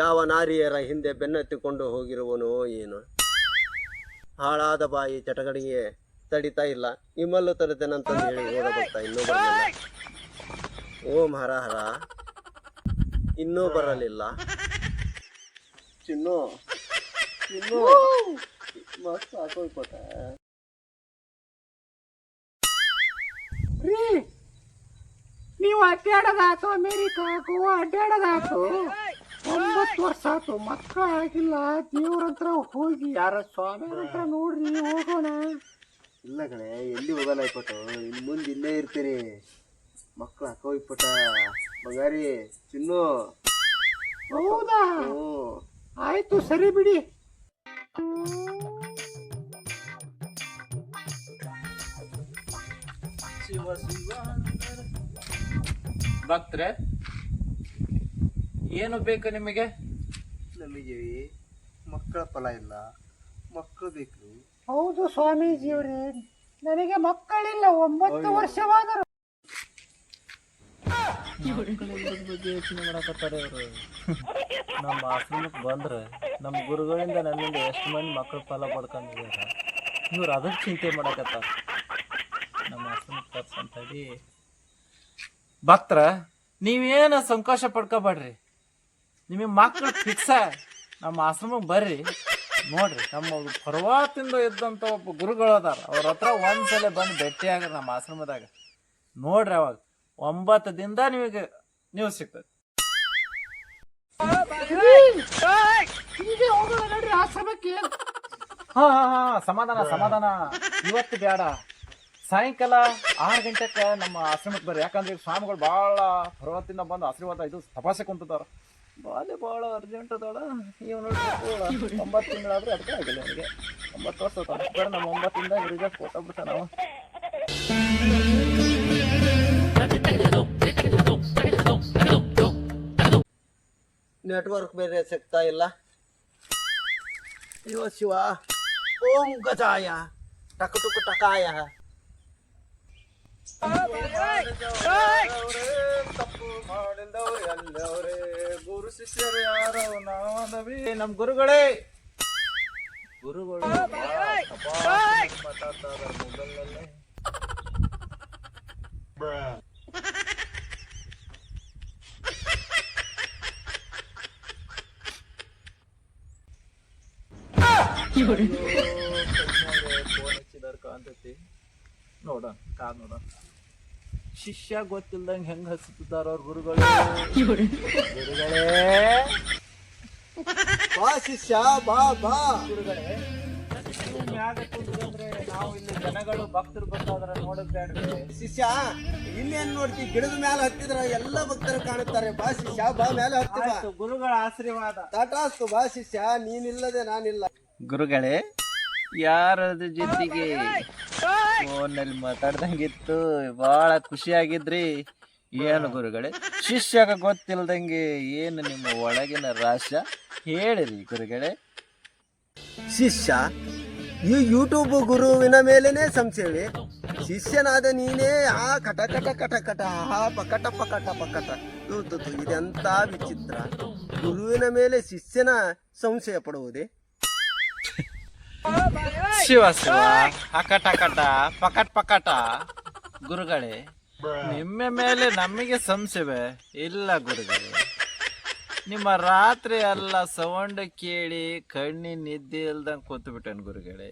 ಯಾವ ನಾರಿಯರ ಹಿಂದೆ ಬೆನ್ನತ್ತಿಕೊಂಡು ಹೋಗಿರುವನೋ ಏನು. ಹಾಳಾದ ಬಾಯಿ ಚಟಗಡಿಗೆ ತಡಿತಾ ಇಲ್ಲ. ನಿಮ್ಮಲ್ಲೂ ತಡಿತೇನಂತಂದು ಹೇಳಿ ಓಡ ಬರ್ತಾ ಇನ್ನೂ ಬರಲಿಲ್ಲ. ಓಂ ಹರ ಹರ ಇನ್ನೂ ಬರಲಿಲ್ಲ. ಚಿನ್ನು ಚಿನ್ನು. ಮಸ್ತ್ ಹಾಕೋಯ್ಕೊಟ್ಟ ರೀ ನೀವು ಅಡ್ಡಾಡೋದಾತು ಅಮೇರಿಕಾಕು ಅಡ್ಡಾಡೋದಾತು ಒಂಬತ್ತು ವರ್ಷ ಆಯ್ತು ಮಕ್ಕಳು ಆಗಿಲ್ಲ. ದೇವ್ರ ಹತ್ರ ಹೋಗಿ ಯಾರ ಸ್ವಾಮಿ ಹತ್ರ ನೋಡ್ರಿ ಹೋಗೋಣ. ಇಲ್ಲ ಕಡೆ ಎಲ್ಲಿ ಹೋಗಲ್ಲ ಇಪ್ಪಟ್ಟು ಇನ್ನು ಮುಂದೆ ಇಲ್ಲೇ ಇರ್ತೀರಿ. ಮಕ್ಕಳು ಹಾಕೋ ಇಪ್ಪಟ ಬಗಾರಿ ಚಿನ್ನು. ಹೌದಾ? ಹ್ಞೂ ಆಯ್ತು ಸರಿ ಬಿಡಿ. ಭಕ್ತ್ರೆ? ಏನು ಬೇಕು ನಿಮಗೆ? ನಮಗೆ ಮಕ್ಕಳ ಫಲ ಇಲ್ಲ ಮಕ್ಕಳು ಬೇಕು. ಹೌದು ಸ್ವಾಮೀಜಿಯವರೇ ನನಗೆ ಮಕ್ಕಳಿಲ್ಲ ಒಂಬತ್ತು ವರ್ಷವಾದರು. ಬಗ್ಗೆ ಯೋಚನೆ ಮಾಡಕತ್ತಾರೆ ಅವರು ನಮ್ಮ ಆಶ್ರಮಕ್ಕೆ ಬಂದ್ರೆ ನಮ್ಮ ಗುರುಗಳಿಂದ ನನ್ನಿಂದ ಎಷ್ಟು ಮಂದಿ ಮಕ್ಕಳು ಫಲ ಪಡ್ಕೊಂಡಿದ್ದಾರೆ. ಇವ್ರು ಅದಕ್ಕೆ ಚಿಂತೆ ಮಾಡಕತ್ತಾರ. ನಮ್ಮ ಆಶ್ರಮಕ್ಕೆ ತರ್ಸಂತೇಳಿ. ಭಕ್ತರ ನೀವೇನು ಸಂಕೋಶ ಪಡ್ಕೋಬೇಡ್ರಿ? ನಿಮಗೆ ಮಕ್ಕಳು ಫಿಕ್ಸ ನಮ್ಮ ಆಶ್ರಮಕ್ಕೆ ಬರ್ರಿ. ನೋಡ್ರಿ, ನಮ್ಮ ಪರ್ವತಿಂದ ಇದ್ದಂಥ ಒಬ್ಬ ಗುರುಗಳು ಅದಾರ. ಅವ್ರ ಹತ್ರ ಒಂದ್ಸಲ ಬಂದು ಭೇಟಿ ಆಗ್ರಿ ನಮ್ಮ ಆಶ್ರಮದಾಗ. ನೋಡ್ರಿ ಅವಾಗ, ಒಂಬತ್ತು ದಿನದ ನಿಮಗೆ ನೀವು ಸಿಗ್ತದೆ. ಹಾ ಹಾ ಹಾ, ಸಮಾಧಾನ ಸಮಾಧಾನ. ಇವತ್ತು ಬೇಡ. ಸಾಯಂಕಾಲ ಆರು ಗಂಟೆಗೆ ನಮ್ಮ ಆಶ್ರಮಕ್ಕೆ ಬರ್ರಿ. ಯಾಕಂದ್ರೆ ಸ್ವಾಮಿಗಳು ಭಾಳ ಪರ್ವತಿಂದ ಬಂದು ಆಶೀರ್ವಾದ ಇದು ತಪಾಸೆ ಕುಂತಿದಾರ. ಬಾಲೆ ಭಾಳ ಅರ್ಜೆಂಟ್ ಅದಾಳ. ಇವ್ ನೋಡ್ರಿ ಒಂಬತ್ತು ತಿಂಗಳಾದ್ರೆ ಅದಕ್ಕೆ ಆಗಿಲ್ಲ ನನಗೆ ಒಂಬತ್ತು ವರ್ಷ ಬೇಡ ನಮ್ಮ ಒಂಬತ್ತಿಂದ ರಿಸಲ್ಟ್ ಫೋಟೋ ನಾವು. ನೆಟ್ವರ್ಕ್ ಬೇರೆ ಸಿಗ್ತಾ ಇಲ್ಲ. ಅಯ್ಯೋ ಶಿವ. ಓಂ ಗಜಾಯ. ಟಕ ಟುಕ ಟಕಾಯ. ಗುರು ಶಿಷ್ಯರು ಯಾರೋ? ನಾವೇ ನಮ್ಮ ಗುರುಗಳೇ. ಗುರುಗಳು ಮಾತಾಡ್ತಾರೆ ಮೊಬೈಲ್ನಲ್ಲೇ ಫೋನ್ ಹಚ್ಚಿದಾರ ಕಾಂತೈತಿ. ನೋಡ ಕಾದ್ ನೋಡೋಣ. ಶಿಷ್ಯ ಗೊತ್ತಿಲ್ದಂಗೆ ಹೆಂಗ್ ಹಚ್ಚುತ್ತಿದ್ದಾರ ಅವ್ರ ಗುರುಗಳು? ಗುರುಗಳೇ. ಬಾ ಶಿಷ್ಯ ಬಾ ಬಾ. ಗುರುಗಳೇ ಮ್ಯಾಗ ಕುಂತ್ಕೊಂಡ್ರೆ ನಾವು ಇಲ್ಲಿ ಜನಗಳು ಭಕ್ತರು ಬರ್ತಾದ್ರ ನೋಡಕ್ ಬೇಡ್ರಿ. ಶಿಷ್ಯ ಇನ್ನೇನ್ ನೋಡ್ತಿ? ಗಿಡದ ಮೇಲೆ ಹತ್ತಿದ್ರ ಎಲ್ಲ ಭಕ್ತರು ಕಾಣುತ್ತಾರೆ. ಬಾ ಶಿಷ್ಯ ಬಾ ಮೇಲೆ ಹತ್ತಿ ಬಾ. ಗುರುಗಳ ಆಶೀರ್ವಾದ. ತಟಾಸ್ತು ಬಾ ಶಿಷ್ಯ ನೀನಿಲ್ಲದೆ ನಾನಿಲ್ಲ. ಗುರುಗಳೇ ಯಾರದ ಜೊತೆಗೆ ಫೋನಲ್ಲಿ ಮಾತಾಡ್ದಂಗಿತ್ತು. ಬಹಳ ಖುಷಿಯಾಗಿದ್ರಿ. ಏನು ಗುರುಗಳೇ? ಶಿಷ್ಯಗ ಗೊತ್ತಿಲ್ದಂಗೆ ಏನು ನಿಮ್ಮ ಒಳಗಿನ ರಹಸ್ಯ? ಹೇಳಿರಿ ಗುರುಗಳೇ. ಶಿಷ್ಯ ಈ ಯೂಟ್ಯೂಬ್ ಗುರುವಿನ ಮೇಲೇನೆ ಸಂಶಯವೇ ಶಿಷ್ಯನಾದ ನೀನೇ ಆ ಕಟ ಕಟ ಕಟ ಕಟ ಆ ಪಕಟ ಪಕಟ ಪಕಟ. ಇದು ಇದೆಂತ ವಿಚಿತ್ರ. ಗುರುವಿನ ಮೇಲೆ ಶಿಷ್ಯನ ಸಂಶಯ ಪಡುವುದೇ? ಶಿವ ಶಿವ ಅಕಟ ಕಟ ಪಕಟ್ ಪಕಟ ಗುರುಗಳೇ, ನಿಮ್ಮ ಮೇಲೆ ನಮಗೆ ಸಂಶಯವೇ. ಇಲ್ಲ ಗುರುಗಳೇ, ನಿಮ್ಮ ರಾತ್ರಿ ಎಲ್ಲ ಸೌಂಡ್ ಕೇಳಿ ಕಣ್ಣಿ ನಿದ್ದೆ ಇಲ್ದಂಗೆ ಕೂತು ಬಿಟ್ಟನ್ ಗುರುಗಳೇ.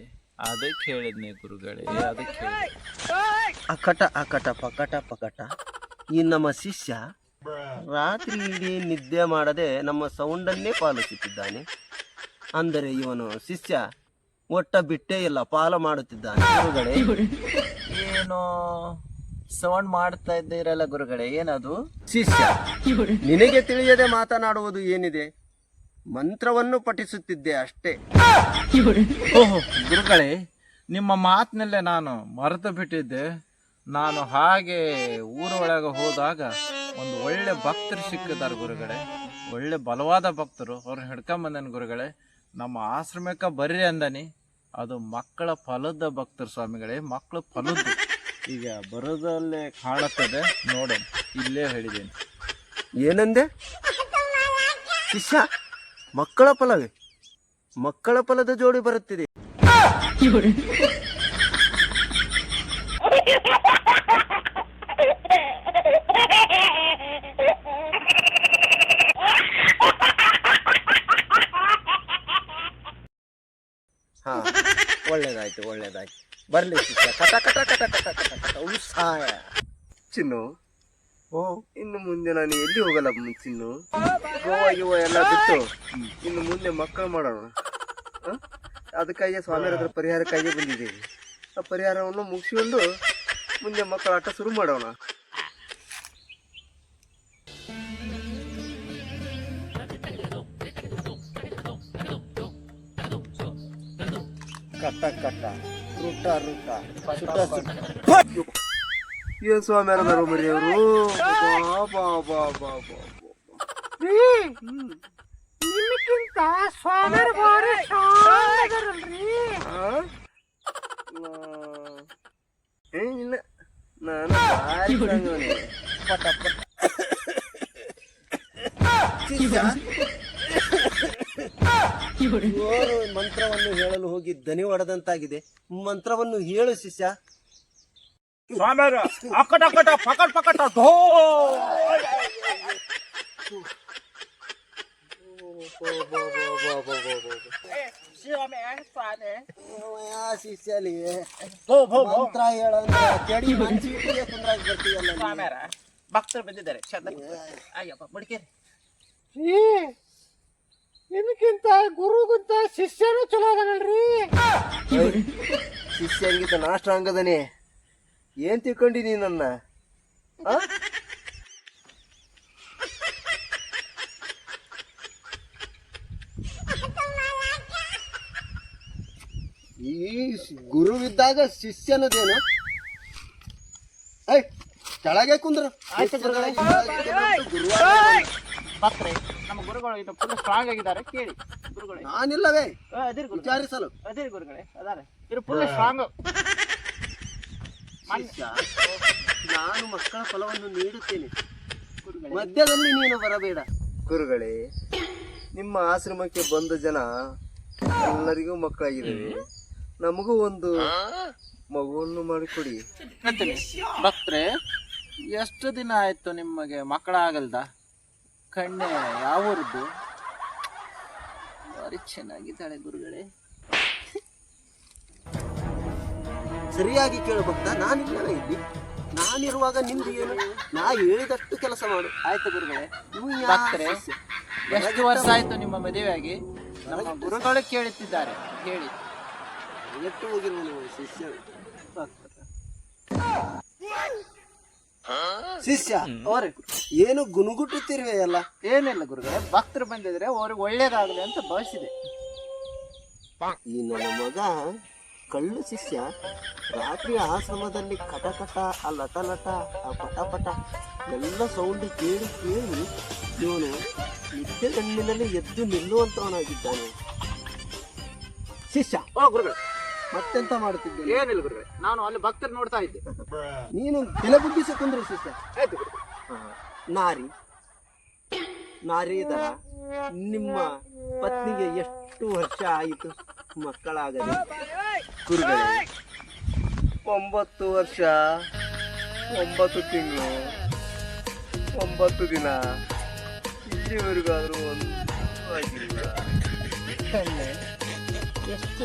ಅದಕ್ಕೆ ಹೇಳಿದ್ನಿ ಗುರುಗಳೇ, ಅದಕ್ಕೆ ಅಕಟ ಅಕಟ, ಪಕಟ ಪಕಟ. ಈ ನಮ್ಮ ಶಿಷ್ಯ ರಾತ್ರಿ ಇಡೀ ನಿದ್ದೆ ಮಾಡದೆ ನಮ್ಮ ಸೌಂಡನ್ನೇ ಪಾಲಿಸುತ್ತಿದ್ದಾನೆ. ಅಂದರೆ ಇವನು ಶಿಷ್ಯ ಒಟ್ಟ ಬಿಟ್ಟೇ ಇಲ್ಲ, ಪಾಲ ಮಾಡುತ್ತಿದ್ದಾನೆ. ಗುರುಗಳೇ, ಏನು ಸೌಂಡ್ ಮಾಡ್ತಾ ಇದ್ದೀರಲ್ಲ ಗುರುಗಳೇ, ಏನದು? ಶಿಷ್ಯ, ನಿನಗೆ ತಿಳಿಯದೆ ಮಾತನಾಡುವುದು ಏನಿದೆ? ಮಂತ್ರವನ್ನು ಪಠಿಸುತ್ತಿದ್ದೆ ಅಷ್ಟೇ. ಓಹೋ, ಗುರುಗಳೇ, ನಿಮ್ಮ ಮಾತಿನಲ್ಲೇ ನಾನು ಮರೆತು ಬಿಟ್ಟಿದ್ದೆ. ನಾನು ಹಾಗೆ ಊರೊಳಗೆ ಹೋದಾಗ ಒಂದು ಒಳ್ಳೆ ಭಕ್ತರು ಸಿಕ್ಕಿದ್ದಾರೆ ಗುರುಗಳೇ. ಒಳ್ಳೆ ಬಲವಾದ ಭಕ್ತರು. ಅವ್ರನ್ನ ಹಿಡ್ಕೊಂಬಂದನು ಗುರುಗಳೇ. ನಮ್ಮ ಆಶ್ರಮಕ್ಕೆ ಬರ್ರಿ ಅಂದನಿ. ಅದು ಮಕ್ಕಳ ಫಲದ ಭಕ್ತರು ಸ್ವಾಮಿಗಳೇ ಮಕ್ಕಳ ಫಲದ ಈಗ ಬರೋದಲ್ಲೇ ಕಾಣುತ್ತದೆ ನೋಡೋಣ ಇಲ್ಲೇ ಹೇಳಿದ್ದೀನಿ. ಏನಂದೆ? ಶಿಷ್ಯ ಮಕ್ಕಳ ಫಲವೇ? ಮಕ್ಕಳ ಫಲದ ಜೋಡಿ ಬರುತ್ತಿದೆ ಹಾ ಒಳ್ಳೇದಾಯ್ತು ಒಳ್ಳೇದಾಯ್ತು. ಬರಲಿ ಕಟ ಕಟ ಕಟ ಕಟ ಕಟ ಕಟ ಉತ್ಸಾಹ. ಚಿನ್ನು ಓ. ಇನ್ನು ಮುಂದೆ ನಾನು ಎಲ್ಲಿ ಹೋಗಲ್ಲ ಚಿನ್ನು? ಗೋವಾ ಗಿವ ಎಲ್ಲ ಬಿಟ್ಟು ಇನ್ನು ಮುಂದೆ ಮಕ್ಕಳು ಮಾಡೋಣ? ಅದಕ್ಕಾಗಿ ಸ್ವಾಮಿ ಹತ್ರ ಪರಿಹಾರಕ್ಕಾಗಿ ಬಂದಿದ್ದೀವಿ ಆ ಪರಿಹಾರವನ್ನು ಮುಗಿಸಿಕೊಂಡು ಮುಂದೆ ಮಕ್ಕಳ ಆಟ ಶುರು ಮಾಡೋಣ. ಕಟ್ಟ ಕಟ್ಟ ರುಟ ರುಟ ಸುಟ ಸುಟ ಏನ್ ಸ್ವಾಮಿಯರದಾರು ಮರಿ ಅವರು ಬಾ ಬಾ ಬಾ ಬಾ ರೀ ನಿಮಗಿಂತ ಸ್ವಾಮಿಯರ್ ಬಾರಿ ಶಾಣರಲ್ರಿ ಏ ಇಲ್ಲ ನಾನು ಭಾರಿ ಸಂಗವನೆ. ಪಟ ಪಟ ಮಂತ್ರವನ್ನು ಹೇಳಲು ಹೋಗಿ ದನಿ ಹೊಡೆದಂತಾಗಿದೆ ಮಂತ್ರವನ್ನು ಹೇಳು ಶಿಷ್ಯ. ಸ್ವಾಮಿಯರ್ ಅಕ್ಕಟ ಅಕ್ಕಟ ಪಕಟ್ ಪಕಟ ಧೋ. ಆ ಶಿಷ್ಯಲಿ. ಮಂತ್ರ ಹೇಳಂದ್ರೆ ಕೆಡಿ ಮನ್ಸಿಟ್ಟಿಗೆ ಕುಂದ್ರಾಗಿ ಬರ್ತೀಯಲ್ಲ ನೀನು. ಭಕ್ತರು ಬಂದಿದ್ದಾರೆ ಅಯ್ಯಪ್ಪ ಮಡಿಕೇರಿ. ನಿಮಗಿಂತ ಗುರುಗಿಂತ ಶಿಷ್ಯನು ಚಲೋ ಅದನಲ್ರಿ? ಶಿಷ್ಯಂಗಿತ ನಾ ಸ್ಟ್ರಾಂಗ್ ಅದನೆ ಏನ್ ತಿಳ್ಕೊಂಡಿ ನೀ ನನ್ನ? ಆ? ಈ ಗುರು ಗುರುವಿದ್ದಾಗ ಶಿಷ್ಯನದೇನು? ಐ ಕೆಳಗೆ ಕುಂದ್ರ. ಭಕ್ತರೆ ನಮ್ಮ ಗುರುಗಳು ಇದು ಫುಲ್ ಸ್ಟ್ರಾಂಗ್ ಆಗಿದ್ದಾರೆ ಕೇಳಿ ಗುರುಗಳೇ. ನಾನಿಲ್ಲವೇ? ಅದೇ ಗುರು ವಿಚಾರಿಸಲು? ಅದೇ ಗುರುಗಳೇ ಅದಾರೆ. ಇದು ಫುಲ್ ಸ್ಟ್ರಾಂಗ್ ನಾನು ಮಕ್ಕಳ ಫಲವನ್ನು ನೀಡುತ್ತೇನೆ. ಮಧ್ಯದಲ್ಲಿ ನೀನು ಬರಬೇಡ. ಗುರುಗಳೇ ನಿಮ್ಮ ಆಶ್ರಮಕ್ಕೆ ಬಂದ ಜನ ಎಲ್ಲರಿಗೂ ಮಕ್ಕಳಾಗಿದ್ದೀವಿ ನಮಗೂ ಒಂದು ಮಗುವನ್ನು ಮಾಡಿಕೊಡಿ. ಭಕ್ತ್ರೆ ಎಷ್ಟು ದಿನ ಆಯ್ತು ನಿಮಗೆ ಮಕ್ಕಳಾಗಲ್ದ? ಕಣ್ಣೆ ಯಾವ ಊರದ್ದು ಭಾರಿ ಚೆನ್ನಾಗಿದ್ದಾಳೆ ಗುರುಗಳೇ. ಸರಿಯಾಗಿ ಕೇಳು ಭಕ್ತ ನಾನಿಲ್ಲವೇ ಇಲ್ಲಿ? ನಾನಿರುವಾಗ ನಿಮ್ದು ಏನು? ನಾ ಹೇಳಿದಷ್ಟು ಕೆಲಸ ಮಾಡು. ಆಯ್ತು ಗುರುಗಳೇ. ನೀವು? ಎಷ್ಟು ವರ್ಷ ಆಯ್ತು ನಿಮ್ಮ ಮದುವೆಯಾಗಿ? ನಮ್ಮ ಗುರುಗಳು ಕೇಳುತ್ತಿದ್ದಾರೆ. ಹೇಳಿ. ಎಷ್ಟು ಹೋಗಿರುವ ನೀವು ಶಿಷ್ಯ ಶಿಷ್ಯ ಅವ್ರಿ. ಏನು ಗುನುಗುಟ್ಟುತ್ತಿರುವೆ ಅಲ್ಲ? ಏನಿಲ್ಲ ಗುರುಗಳೇ ಭಕ್ತರು ಬಂದಿದ್ರೆ ಅವ್ರಿಗೆ ಒಳ್ಳೇದಾಗಲಿ ಅಂತ ಬಯಸಿದೆ ಈ ನನ್ನ ಮಗ ಕಳ್ಳು ಶಿಷ್ಯ ರಾತ್ರಿ ಆಶ್ರಮದಲ್ಲಿ ಕಟ ಕಟ ಆ ಲಟ ಲಟ ಆ ಪಟ ಪಟ ಎಲ್ಲ ಸೌಂಡ್ ಕೇಳಿ ಕೇಳಿ ಇವನು ನಿತ್ಯ ಕಣ್ಣಿನಲ್ಲಿ ಎದ್ದು ನಿಲ್ಲುವಂತವನಾಗಿದ್ದಾನೆ. ಶಿಷ್ಯ. ಓ ಗುರುಗಳೇ ಮತ್ತೆಂತ ಮಾಡ್ತಿದ್ದೆ? ಏನಿಲ್ಲ ಬಿಡ್ರೆ ನಾನು ಅಲ್ಲಿ ಭಕ್ತರು ನೋಡ್ತಾ ಇದ್ದೆ. ನೀನು ತಲೆ ಬುಗ್ಗಿಸಿ ಸರ್ ಆಯ್ತು ನಾರಿ. ನಾರಿದ ನಿಮ್ಮ ಪತ್ನಿಗೆ ಎಷ್ಟು ವರ್ಷ ಆಯಿತು? ಮಕ್ಕಳಾಗಲಿ ಗುರುಗಳೇ ಒಂಬತ್ತು ವರ್ಷ ಒಂಬತ್ತು ತಿಂಗಳು ಒಂಬತ್ತು ದಿನ. ಇಲ್ಲಿವರೆಗಾದ್ರೂ ಒಂದು ಆಗಿಲ್ಲ. ಕಣ್ಣೆ ಎಷ್ಟು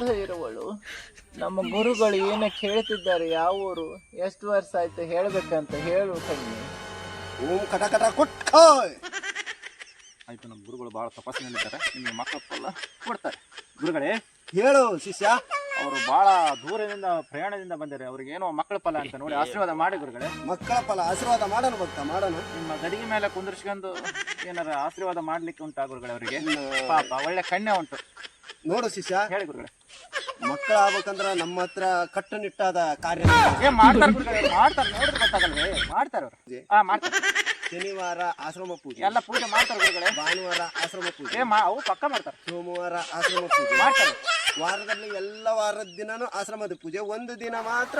ಚಂದ ಇರುವಳು. ನಮ್ಮ ಗುರುಗಳು ಏನಕ್ಕೆ ಹೇಳ್ತಿದ್ದಾರೆ ಯಾವ ಊರು ಎಷ್ಟು ವರ್ಷ ಆಯ್ತು ಹೇಳ್ಬೇಕಂತ ಹೇಳು ಕಣ್ಣಿ. ಓಂ ಕಟ ಕಟ ಕೊಟ್ಟ ಆಯ್ತು ನಮ್ಮ ಗುರುಗಳು ಬಹಳ ತಪಾಸಣೆಯಲ್ಲಿದ್ದಾರೆ ನಿಮಗೆ ಮಕ್ಕಳ ಫಲ ಕೊಡ್ತಾರೆ. ಗುರುಗಳೇ ಹೇಳು ಶಿಷ್ಯ. ಅವರು ಬಹಳ ದೂರದಿಂದ ಪ್ರಯಾಣದಿಂದ ಬಂದಿದ್ದಾರೆ. ಅವ್ರಿಗೆ ಏನೋ ಮಕ್ಕಳ ಫಲ ಅಂತ ನೋಡಿ ಆಶೀರ್ವಾದ ಮಾಡಿ ಗುರುಗಳೇ. ಮಕ್ಕಳ ಫಲ ಆಶೀರ್ವಾದ ಮಾಡೋಣ ಭಕ್ತ ಮಾಡಲು. ನಿಮ್ಮ ಗಡಿಗೆ ಮೇಲೆ ಕುಂದಿರ್ಸ್ಕೊಂಡು ಏನಾರ ಆಶೀರ್ವಾದ ಮಾಡ್ಲಿಕ್ಕೆ ಉಂಟಾ ಗುರುಗಳೇ ಅವರಿಗೆ? ಪಾಪ ಒಳ್ಳೆ ಕಣ್ಣೆ ಉಂಟು. ನೋಡು ಶಿಷ್ಯ. ಹೇಳಿ ಗುರುಗಳೇ. ಮಕ್ಕಳ ಆಗ್ಬೇಕಂದ್ರ ನಮ್ಮ ಹತ್ರ ಕಟ್ಟುನಿಟ್ಟಾದ ಕಾರ್ಯ. ಏ ಮಾಡ್ತಾರೆ ಗುರುಗಳೇ ಮಾಡ್ತಾರೆ ನೋಡಿದ್ರೆ ಗೊತ್ತಾಗಲ್ವೇ? ಮಾಡ್ತಾರ ಅವ್ರು. ಹಾ ಮಾಡ್ತಾರೆ. ಶನಿವಾರ ಆಶ್ರಮ ಪೂಜೆ. ಎಲ್ಲ ಪೂಜೆ ಮಾಡ್ತಾರೆ ಗುರುಗಳೇ. ಭಾನುವಾರ ಆಶ್ರಮ ಪೂಜೆ. ಏ ಮಾ ಅವು ಪಕ್ಕ ಮಾಡ್ತಾರೆ. ಸೋಮವಾರ ಆಶ್ರಮ ಪೂಜೆ. ಮಾಡ್ತಾರೆ. ವಾರದಲ್ಲಿ ಎಲ್ಲ ವಾರದ ದಿನನೂ ಆಶ್ರಮದ ಪೂಜೆ. ಒಂದು ದಿನ ಮಾತ್ರ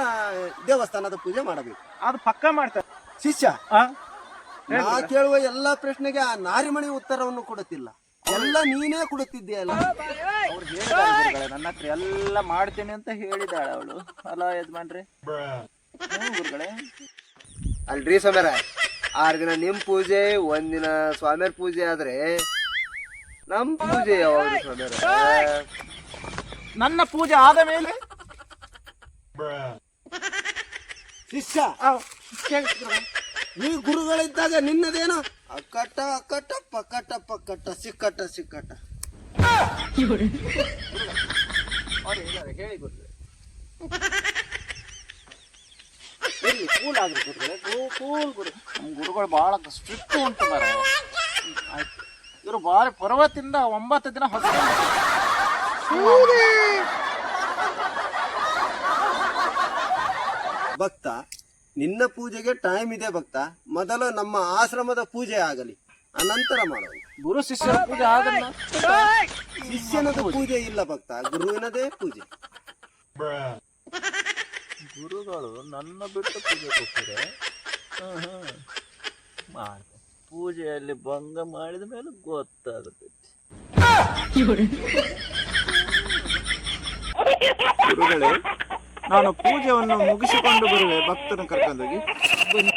ದೇವಸ್ಥಾನದ ಪೂಜೆ ಮಾಡಬೇಕು. ಅದು ಪಕ್ಕ ಮಾಡ್ತಾರೆ. ಶಿಷ್ಯ ನಾ ಕೇಳುವ ಎಲ್ಲಾ ಪ್ರಶ್ನೆಗೆ ಆ ನಾರಿಮಣಿ ಉತ್ತರವನ್ನು ಕೊಡುತ್ತಿಲ್ಲ. ಎಲ್ಲ ನೀನೇ ಕೊಡುತ್ತಿದ್ದೀಯಲ್ಲ ಅವ್ರು ಹೇಳಿದಾಳೆ ಗುರುಗಳೇ ನನ್ನ ಹತ್ರ ಎಲ್ಲ ಮಾಡ್ತೇನೆ ಅಂತ ಹೇಳಿದಾಳೆ ಅವಳು. ಅಲ್ಲ ಯಜಮಾನ್ರಿ. ಹ್ಞೂ ಗುರುಗಳೇ ಅಲ್ರಿ ಸಮರ ಆರು ದಿನ ನಿಮ್ ಪೂಜೆ ಒಂದಿನ ಸ್ವಾಮಿಯರ್ ಪೂಜೆ ಆದ್ರೆ ನಮ್ ಪೂಜೆ ಯಾವಾಗ ಸಮರ ನನ್ನ ಪೂಜೆ ಆದ ಮೇಲೆ? ಶಿಷ್ಯ ನೀ ಗುರುಗಳಿದ್ದಾಗ ನಿನ್ನದೇನು? ಅಕ್ಕಟ್ಟ ಅಕ್ಕಟ ಪಕ್ಕಟ ಪಕ್ಕಟ ಸಿಕ್ಕಟ್ಟ ಸಿಕ್ಕಟ್ಟ ಅವ್ರು ಹೇಳಿದಾರೆ ಹೇಳಿ ಇರ್ಲಿ ಕೂಲ್ ಆಗ್ರಿ ಗುರುಗಳೇ? ಕೂಲ್ ಗುರು. ನಮ್ಮ ಗುರುಗಳು ಭಾಳ ಸ್ಟ್ರಿಕ್ಟ್ ಉಂಟು ಮರ ಆಯ್ತು. ಇವರು ಭಾರಿ ಪರ್ವತಿಂದ ಒಂಬತ್ತು ದಿನ ಹೊಸ ಭಕ್ತ ನಿನ್ನ ಪೂಜೆಗೆ ಟೈಮ್ ಇದೆ ಭಕ್ತ. ಮೊದಲು ನಮ್ಮ ಆಶ್ರಮದ ಪೂಜೆ ಆಗಲಿ. ಅನಂತರ ಮಾಡೋಣ. ಗುರು ಶಿಷ್ಯರ ಪೂಜೆ ಆಗಲ್ಲ. ಶಿಷ್ಯನದ ಪೂಜೆ ಇಲ್ಲ ಭಕ್ತ. ಗುರುವಿನದೇ ಪೂಜೆ. ಗುರುಗಳು ನನ್ನ ಬಿಟ್ಟು ಪೂಜೆ ಕೊಟ್ಟಿದೆ ಮಾಡ್ದೆ ಪೂಜೆಯಲ್ಲಿ ಭಂಗ ಮಾಡಿದ ಮೇಲೆ ಗೊತ್ತಾಗುತ್ತೆ. ಗುರುಗಳೇ ನಾನು ಪೂಜೆಯನ್ನು ಮುಗಿಸಿಕೊಂಡು ಬರುವೆ. ಭಕ್ತನ ಕರ್ಕೊಂಡೋಗಿ ಬನ್ನಿ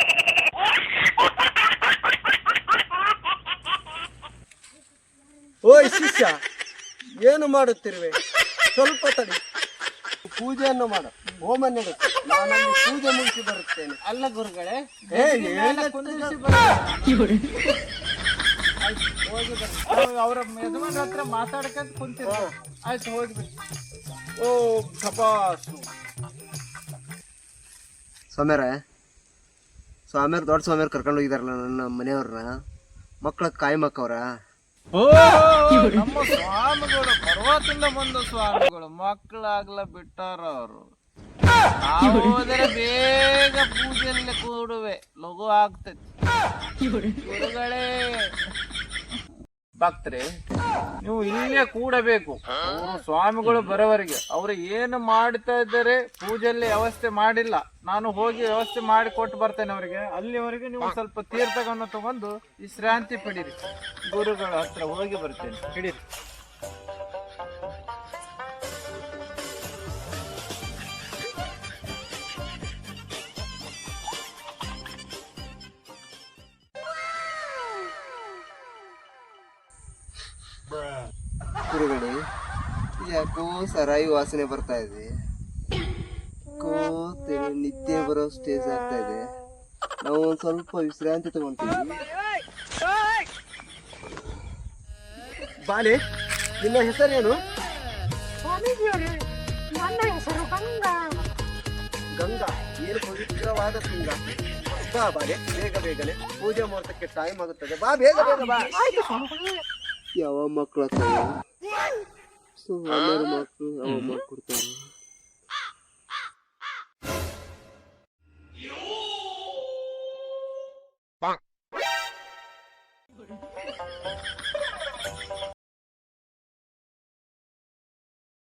ಓಯ್ ಶಿಷ್ಯ ಏನು ಮಾಡುತ್ತಿರುವೆ? ಸ್ವಲ್ಪ ತಡಿ. ಪೂಜೆಯನ್ನು ಮಾಡು. ಹೋಮ ನಡೆ ನಾನು ಪೂಜೆ ಮುಗಿಸಿ ಬರುತ್ತೇನೆ. ಅಲ್ಲ ಗುರುಗಳೇ ಅವರ ಯಜಮಾನ್ ಹತ್ರ ಮಾತಾಡ್ಕೊಂತ ಕುಂತಿದ್ರು ಆಯ್ತು ಹೋಗಿ ಬನ್ನಿ. ಓ ಕಪಾಸು ಸ್ವಾಮ್ಯಾರ ಸ್ವಾಮ್ಯಾರ ದೊಡ್ಡ ಸ್ವಾಮ್ಯಾರ ಕರ್ಕೊಂಡು ಹೋಗಿದಾರಲ್ಲ ನನ್ನ ಮನೆಯವ್ರನ್ನ. ಮಕ್ಕಳ ಕಾಯಿ ಮಕ್ಕವ್ರ ಓ ನಮ್ಮ ಸ್ವಾಮಿಗಳು ಪರ್ವತದಿಂದ ಬಂದ ಸ್ವಾಮಿಗಳು ಮಕ್ಕಳಾಗ್ಲ ಬಿಟ್ಟಾರ ಅವರು ಹೋದರೆ ಬೇಗ ಪೂಜೆಯಲ್ಲಿ ಕೂಡುವೆ ಲಘು ಆಗ್ತೈತಿ. ಗುರುಗಳೇ ಭಕ್ತರೆ, ನೀವು ಇಲ್ಲೇ ಕೂಡಬೇಕು. ಅವರು ಸ್ವಾಮಿಗಳು ಬರೋವರೆಗೆ. ಅವರು ಏನು ಮಾಡ್ತಾ ಇದ್ದಾರೆ, ಪೂಜೆಯಲ್ಲಿ ವ್ಯವಸ್ಥೆ ಮಾಡಿಲ್ಲ. ನಾನು ಹೋಗಿ ವ್ಯವಸ್ಥೆ ಮಾಡಿ ಕೊಟ್ಟು ಬರ್ತೇನೆ ಅವರಿಗೆ. ಅಲ್ಲಿವರೆಗೆ ನೀವು ಸ್ವಲ್ಪ ತೀರ್ಥಗಳನ್ನು ತಗೊಂಡು ವಿಶ್ರಾಂತಿ ಪಡೀರಿ. ಗುರುಗಳ ಹತ್ರ ಹೋಗಿ ಬರ್ತೇನೆ. ಹಿಡೀರಿ. ಗುರುಗಳೇ ಯಾಕೋ ಸರಾಯಿ ವಾಸನೆ ಬರ್ತಾ ಇದೆ. ಕೋತೆ ನಿದ್ದೆ ಬರೋ ಸ್ಟೇಜ್ ಆಗ್ತಾ ಇದೆ. ನಾವು ಒಂದ್ ಸ್ವಲ್ಪ ವಿಶ್ರಾಂತಿ ತಗೊಂತೀವಿ. ಬಾಲೆ ನಿನ್ನ ಹೆಸರೇನು? ನನ್ನ ಹೆಸರು ಗಂಗಾ. ಗಂಗಾ ಏನು ಪವಿತ್ರವಾದ ಸಿಂಗ ಬಾ ಬಾಲೆ ಬೇಗ ಬೇಗನೆ ಪೂಜೆ ಮುಹೂರ್ತಕ್ಕೆ ಟೈಮ್ ಆಗುತ್ತದೆ. ಬಾ ಬೇಗ ಬೇಗ ಬಾ. ಯಾವ ಮಕ್ಕಳ ಸ್ವಾಮಿಯರ ಮಕ್ಕಳು ಯಾವ ಮಕ್ಕಳು ಕೊಡ್ತಾರೆ